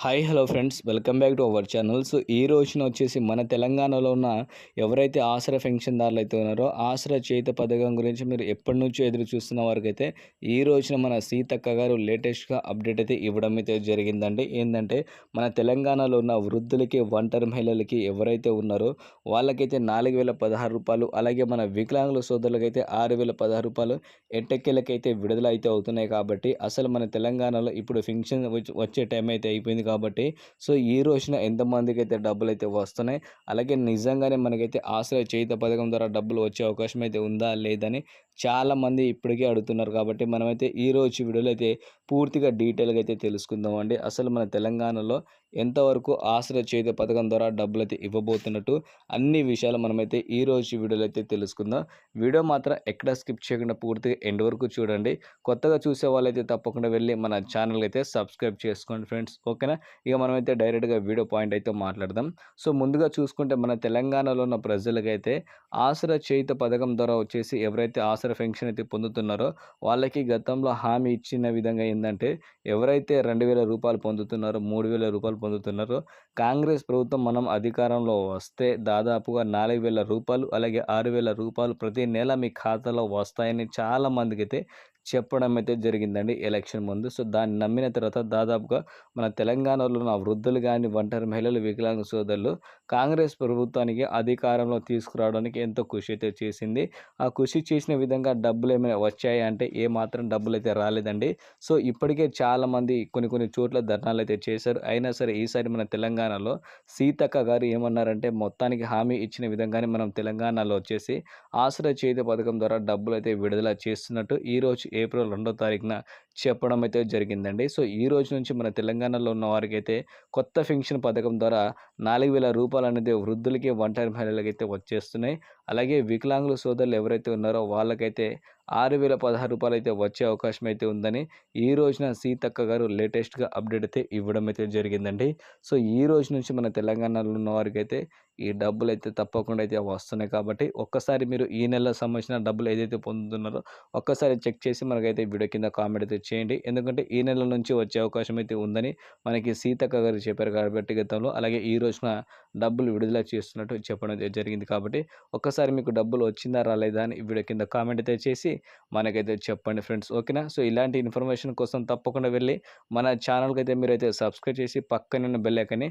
Hi hello friends welcome back to our channel so ఈ రోజున వచ్చేసి మన తెలంగాణలో ఉన్న ఎవరైతే ఆసరా పెన్షన్దారులు అయితే ఉన్నారో ఆసరా చేత పథకం గురించి మీరు ఎప్పటి నుంచో ఎదురు చూస్తున్న వారికైతే ఈ రోజున మన సీతక్క గారు లేటెస్ట్గా అప్డేట్ అయితే ఇవ్వడం అయితే జరిగిందండి. ఏంటంటే మన తెలంగాణలో ఉన్న వృద్ధులకి ఒంటరి మహిళలకి ఎవరైతే ఉన్నారో వాళ్ళకైతే నాలుగు వేల పదహారు రూపాయలు అలాగే మన వికలాంగుల సోదరులకైతే ఆరు వేల పదహారు రూపాయలు ఎట్టెక్కెలకైతే విడుదల అయితే అవుతున్నాయి కాబట్టి అసలు మన తెలంగాణలో ఇప్పుడు ఫంక్షన్ వచ్చే టైం అయితే అయిపోయింది కాబట్టి సో ఈ రోజున ఎంతమందికి అయితే డబ్బులు అయితే వస్తున్నాయి అలాగే నిజంగానే మనకైతే ఆశ్రయ చేత పథకం ద్వారా డబ్బులు వచ్చే అవకాశం అయితే ఉందా లేదని చాలామంది ఇప్పటికే అడుగుతున్నారు కాబట్టి మనమైతే ఈ రోజు వీడియోలో అయితే పూర్తిగా డీటెయిల్గా అయితే తెలుసుకుందామండి అసలు మన తెలంగాణలో ఎంతవరకు ఆశ్రయ చేత పథకం ద్వారా డబ్బులు అయితే ఇవ్వబోతున్నట్టు అన్ని విషయాలు మనమైతే ఈ రోజు వీడియోలో అయితే తెలుసుకుందాం. వీడియో మాత్రం ఎక్కడ స్కిప్ చేయకుండా పూర్తిగా ఎండ్ వరకు చూడండి. కొత్తగా చూసే వాళ్ళైతే తప్పకుండా వెళ్ళి మన ఛానల్ అయితే సబ్స్క్రైబ్ చేసుకోండి ఫ్రెండ్స్. ఓకేనా? ఇక మనమైతే డైరెక్ట్గా వీడియో పాయింట్ అయితే మాట్లాడదాం. సో ముందుగా చూసుకుంటే మన తెలంగాణలో ఉన్న ప్రజలకైతే ఆశ్రయ చేత పథకం ద్వారా వచ్చేసి ఎవరైతే ఆసరా పెన్షన్ అయితే పొందుతున్నారో వాళ్ళకి గతంలో హామీ ఇచ్చిన విధంగా ఏంటంటే ఎవరైతే రెండు వేల రూపాయలు పొందుతున్నారో మూడు వేల రూపాయలు పొందుతున్నారో కాంగ్రెస్ ప్రభుత్వం మనం అధికారంలో వస్తే దాదాపుగా నాలుగు వేల రూపాయలు అలాగే ఆరు వేల రూపాయలు ప్రతి నెల మీ ఖాతాలో వస్తాయని చాలామందికి అయితే చెప్పడం అయితే జరిగిందండి ఎలక్షన్ ముందు. సో దాన్ని నమ్మిన తర్వాత దాదాపుగా మన తెలంగాణలో ఉన్న వృద్ధులు కానీ ఒంటరి మహిళలు వికలాంగ సోదరులు కాంగ్రెస్ ప్రభుత్వానికి అధికారంలో తీసుకురావడానికి ఎంతో కృషి అయితే చేసింది. ఆ కృషి చేసిన విధంగా డబ్బులు ఏమైనా వచ్చాయి అంటే ఏ మాత్రం డబ్బులు అయితే రాలేదండి. సో ఇప్పటికే చాలామంది కొన్ని కొన్ని చోట్ల ధర్నాలు అయితే చేశారు. అయినా సరే ఈసారి మన తెలంగాణలో సీతక్క గారు ఏమన్నారంటే మొత్తానికి హామీ ఇచ్చిన విధంగానే మనం తెలంగాణలో వచ్చేసి ఆశ్రయ చేతి పథకం ద్వారా డబ్బులు అయితే విడుదల చేస్తున్నట్టు ఈరోజు ఏప్రిల్ రెండో తారీఖున చెప్పడం అయితే జరిగిందండి. సో ఈ రోజు నుంచి మన తెలంగాణలో ఉన్న వారికి అయితే కొత్త పెన్షన్ పథకం ద్వారా నాలుగు వేల రూపాయలు అనేది వృద్ధులకి ఒంటరి మహిళలకి అయితే వచ్చేస్తున్నాయి. అలాగే వికలాంగుల సోదరులు ఎవరైతే ఉన్నారో వాళ్ళకైతే ఆరు వేల పదహారు రూపాయలు అయితే వచ్చే అవకాశం అయితే ఉందని ఈ రోజున సీతక్క గారు లేటెస్ట్గా అప్డేట్ అయితే ఇవ్వడం అయితే జరిగిందండి. సో ఈ రోజు నుంచి మన తెలంగాణలో ఉన్న వారికి అయితే ఈ డబ్బులు అయితే తప్పకుండా అయితే వస్తున్నాయి కాబట్టి ఒక్కసారి మీరు ఈ నెల సంబంధించిన డబ్బులు ఏదైతే పొందుతున్నారో ఒక్కసారి చెక్ చేసి మనకైతే వీడియో కింద కామెంట్ అయితే చేయండి. ఎందుకంటే ఈ నెల నుంచి వచ్చే అవకాశం అయితే ఉందని మనకి సీతక్క గారు చెప్పారు కాబట్టి గతంలో. అలాగే ఈ రోజున డబ్బులు విడుదల చేస్తున్నట్టు చెప్పడం అయితే జరిగింది కాబట్టి ఒక్కసారి మీకు డబ్బులు వచ్చిందా రాలేదా అని వీడియో కింద కామెంట్ అయితే చేసి మనకైతే చెప్పండి ఫ్రెండ్స్. ఓకేనా? సో ఇలాంటి ఇన్ఫర్మేషన్ కోసం తప్పకుండా వెళ్ళి మన ఛానల్కి అయితే మీరైతే సబ్స్క్రైబ్ చేసి పక్కన బెల్లైకని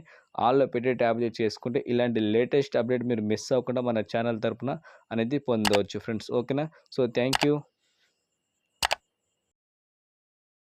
ఆల్లో పెట్టి ట్యాబ్ చేసుకుంటే ఇలాంటి లేటెస్ట్ అప్డేట్ మీరు మిస్ అవ్వకుండా మన ఛానల్ తరపున అనేది పొందవచ్చు ఫ్రెండ్స్. ఓకేనా? So thank you.